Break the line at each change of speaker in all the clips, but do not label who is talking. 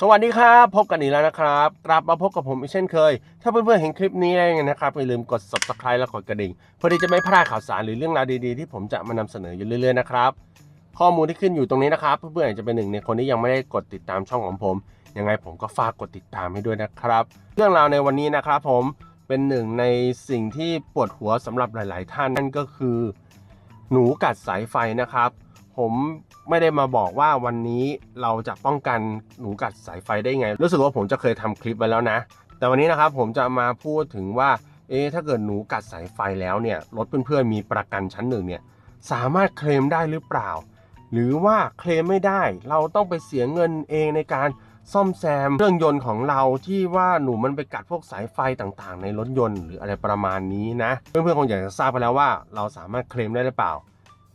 สวัสดีครับ พบกันอีกแล้วนะครับ กลับมาพบกับผมอีกเช่นเคย ถ้าเพื่อนๆเห็นคลิปนี้แล้วนะครับอย่าลืมกด subscribe และกดกระดิ่งเพื่อที่จะไม่พลาดข่าวสารหรือเรื่องราวดีๆ ที่ผมจะมานำเสนออยู่เรื่อยๆนะครับข้อมูลที่ขึ้นอยู่ตรงนี้นะครับ เพื่อนๆอาจจะเป็นหนึ่งในคนที่ยังไม่ได้กดติดตามช่องของผมยังไงผมก็ฝากกดติดตามให้ด้วยนะครับ เรื่องราวในวันนี้นะครับ ผมเป็นหนึ่งในสิ่งที่ปวดหัวสำหรับหลาย ๆ ท่านนั่นก็คือ หนูกัดสายไฟนะครับ ผมไม่ได้มาบอกว่าวันนี้เราจะป้องกันหนูกัดสายไฟได้ไง รู้สึกว่าผมจะเคยทำคลิปไปแล้วนะ แต่วันนี้นะครับผมจะมาพูดถึงว่า เอ๊ถ้าเกิดหนูกัดสายไฟแล้วเนี่ย รถเพื่อนๆมีประกันชั้นหนึ่งเนี่ย สามารถเคลมได้หรือเปล่า หรือว่าเคลมไม่ได้ เราต้องไปเสียเงินเองในการซ่อมแซมเครื่องยนต์ของเราที่ว่าหนูมันไปกัดพวกสายไฟต่างๆ ในรถยนต์หรืออะไรประมาณนี้นะ เพื่อนๆคงอยากจะทราบไปแล้วว่า เราสามารถเคลมได้หรือเปล่า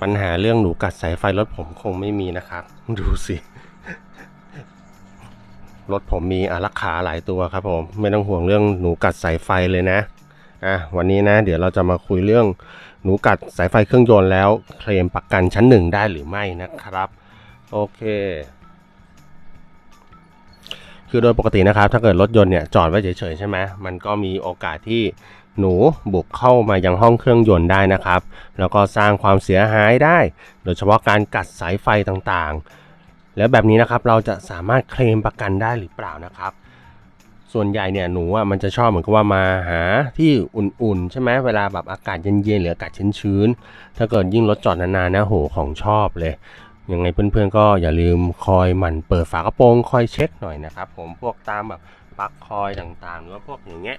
ปัญหาเรื่องหนูกัดสายไฟรถผมคงไม่มีนะครับ ดูสิ รถผมมีอารักขาหลายตัวครับผม ไม่ต้องห่วงเรื่องหนูกัดสายไฟเลยนะอะวันนี้นะ เดี๋ยวเราจะมาคุยเรื่องหนูกัดสายไฟเครื่องยนต์แล้วเคลมประกันชั้นหนึ่งได้หรือไม่นะครับ โอเค คือโดยปกตินะครับ ถ้าเกิดรถยนต์เนี่ยจอดไว้เฉยๆใช่ไหมมันก็มีโอกาสที่ หนูบุกเข้ามายังห้องเครื่องยนต์ได้นะครับ แล้วก็สร้างความเสียหายได้ โดยเฉพาะการกัดสายไฟต่างๆ แล้วแบบนี้นะครับเราจะสามารถเคลมประกันได้หรือเปล่านะครับ ส่วนใหญ่เนี่ยหนูอะมันจะชอบเหมือนกับว่ามาหาที่อุ่นๆ ใช่ไหมเวลาแบบอากาศเย็นๆหรืออากาศชื้นๆถ้าเกิดยิ่งรถจอดนานๆนะโหของชอบเลยยังไงเพื่อนๆก็อย่าลืมคอยหมั่นเปิดฝากระโปรงคอยเช็คหน่อยนะครับ ผมพวกตามแบบปลั๊กคอยต่างๆ หรือว่าพวกอย่างเงี้ย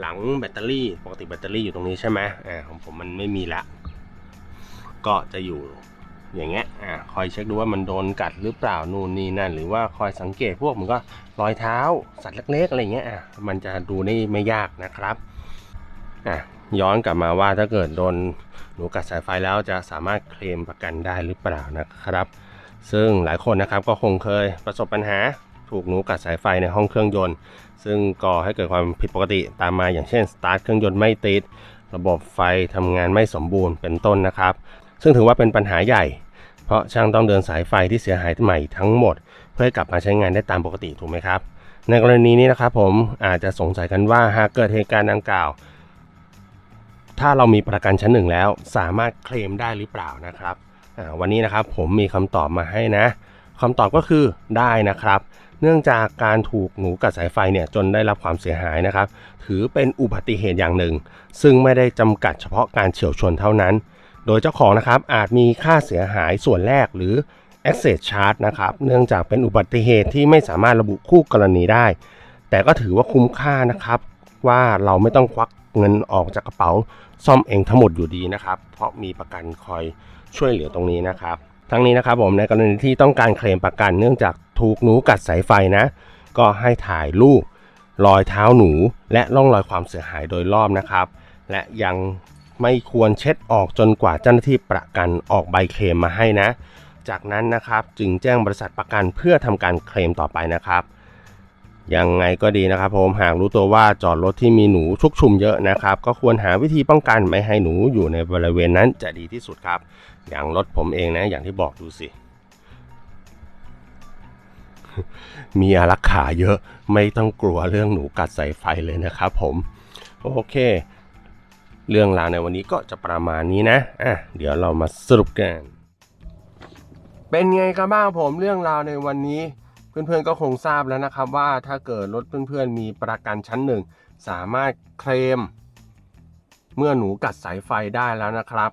หลังแบตเตอรี่ปกติแบตเตอรี่อยู่ตรงนี้ใช่ไหมอ่าของผมมันไม่มีละ ก็จะอยู่อย่างเงี้ยอ่าคอยเช็คดูว่ามันโดนกัดหรือเปล่านู่นนี่นั่น หรือว่าคอยสังเกตพวกมันก็รอยเท้าสัตว์เล็กๆอะไรเงี้ยอะมันจะดูได้ไม่ยากนะครับอะย้อนกลับมาว่าถ้าเกิดโดนหนูกัดสายไฟแล้วจะสามารถเคลมประกันได้หรือเปล่านะครับ ซึ่งหลายคนนะครับก็คงเคยประสบปัญหา ถูกหนูกัดสายไฟในห้องเครื่องยนต์ ซึ่งก่อให้เกิดความผิดปกติตามมาอย่างเช่นสตาร์ทเครื่องยนต์ไม่ติด ระบบไฟทำงานไม่สมบูรณ์เป็นต้นนะครับ ซึ่งถือว่าเป็นปัญหาใหญ่ เพราะช่างต้องเดินสายไฟที่เสียหายใหม่ทั้งหมด เพื่อให้กลับมาใช้งานได้ตามปกติถูกไหมครับ ในกรณีนี้นะครับผมอาจจะสงสัยกันว่าหากเกิดเหตุการณ์ดังกล่าว ถ้าเรามีประกันชั้นหนึ่งแล้ว สามารถเคลมได้หรือเปล่านะครับวันนี้นะครับผมมีคำตอบมาให้นะคำตอบก็คือได้นะครับ เนื่องจากการถูกหนูกัดสายไฟเนี่ยจนได้รับความเสียหายนะครับ ถือเป็นอุบัติเหตุอย่างหนึ่ง ซึ่งไม่ได้จำกัดเฉพาะการเฉียวชนเท่านั้น โดยเจ้าของนะครับอาจมีค่าเสียหายส่วนแรกหรือ access charge นะครับ เนื่องจากเป็นอุบัติเหตุที่ไม่สามารถระบุคู่กรณีได้ แต่ก็ถือว่าคุ้มค่านะครับ ว่าเราไม่ต้องควักเงินออกจากกระเป๋าซ่อมเองทั้งหมดอยู่ดีนะครับ เพราะมีประกันคอยช่วยเหลือตรงนี้นะครับ ทั้งนี้นะครับผมในกรณีที่ต้องการเคลมประกันเนื่องจาก ถูกหนูกัดสายไฟนะ ก็ให้ถ่ายรูปรอยเท้าหนูและร่องรอยความเสียหายโดยรอบนะครับ และยังไม่ควรเช็ดออกจนกว่าเจ้าหน้าที่ประกันออกใบเคลมมาให้นะ จากนั้นนะครับจึงแจ้งบริษัทประกันเพื่อทำการเคลมต่อไปนะครับ ยังไงก็ดีนะครับผมหากรู้ตัวว่าจอดรถที่มีหนูชุกชุมเยอะนะครับ ก็ควรหาวิธีป้องกันไม่ให้หนูอยู่ในบริเวณนั้นจะดีที่สุดครับ อย่างรถผมเองนะอย่างที่บอกดูสิ มีอารักขาเยอะไม่ต้องกลัวเรื่องหนูกัดสายไฟเลยนะครับผม โอเค เรื่องราวในวันนี้ก็จะประมาณนี้นะอะเดี๋ยวเรามาสรุปกัน เป็นไงกันบ้างผมเรื่องราวในวันนี้ เพื่อนๆก็คงทราบแล้วนะครับว่าถ้าเกิดรถเพื่อนๆมีประกันชั้นหนึ่งสามารถเคลมเมื่อหนูกัดสายไฟได้แล้วนะครับ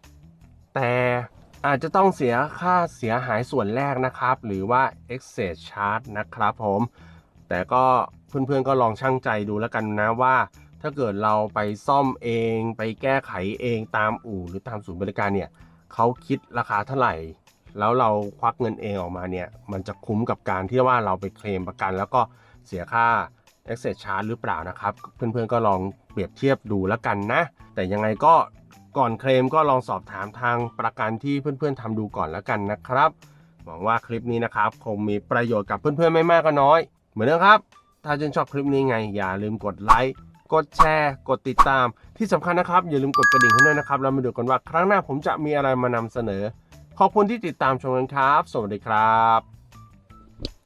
แต่ อาจจะต้องเสียค่าเสียหายส่วนแรกนะครับ หรือว่า excess charge นะครับผม แต่ก็เพื่อนๆก็ลองชั่งใจดูแล้วกันนะว่า ถ้าเกิดเราไปซ่อมเอง ไปแก้ไขเองตามอู่หรือตามศูนย์บริการเนี่ยเขาคิดราคาเท่าไหร่ แล้วเราควักเงินเองออกมาเนี่ย มันจะคุ้มกับการที่ว่าเราไปเคลมประกัน แล้วก็เสียค่า excess charge หรือเปล่านะครับ เพื่อนๆก็ลองเปรียบเทียบดูแล้วกันนะ แต่ยังไงก็ ก่อนเคลมก็ลองสอบถามทางประกันที่เพื่อนๆทำดูก่อนแล้วกันนะครับ หวังว่าคลิปนี้นะครับ คงมีประโยชน์กับเพื่อนๆไม่มากก็น้อย เหมือนเดิมครับ ถ้าชื่นชอบคลิปนี้ไง อย่าลืมกดไลค์กดแชร์ กดติดตาม ที่สำคัญนะครับ อย่าลืมกดกระดิ่งให้ด้วยนะครับ แล้วมาดูกันว่าครั้งหน้าผมจะมีอะไรมานำเสนอ ขอบคุณที่ติดตามชมกันครับ สวัสดีครับ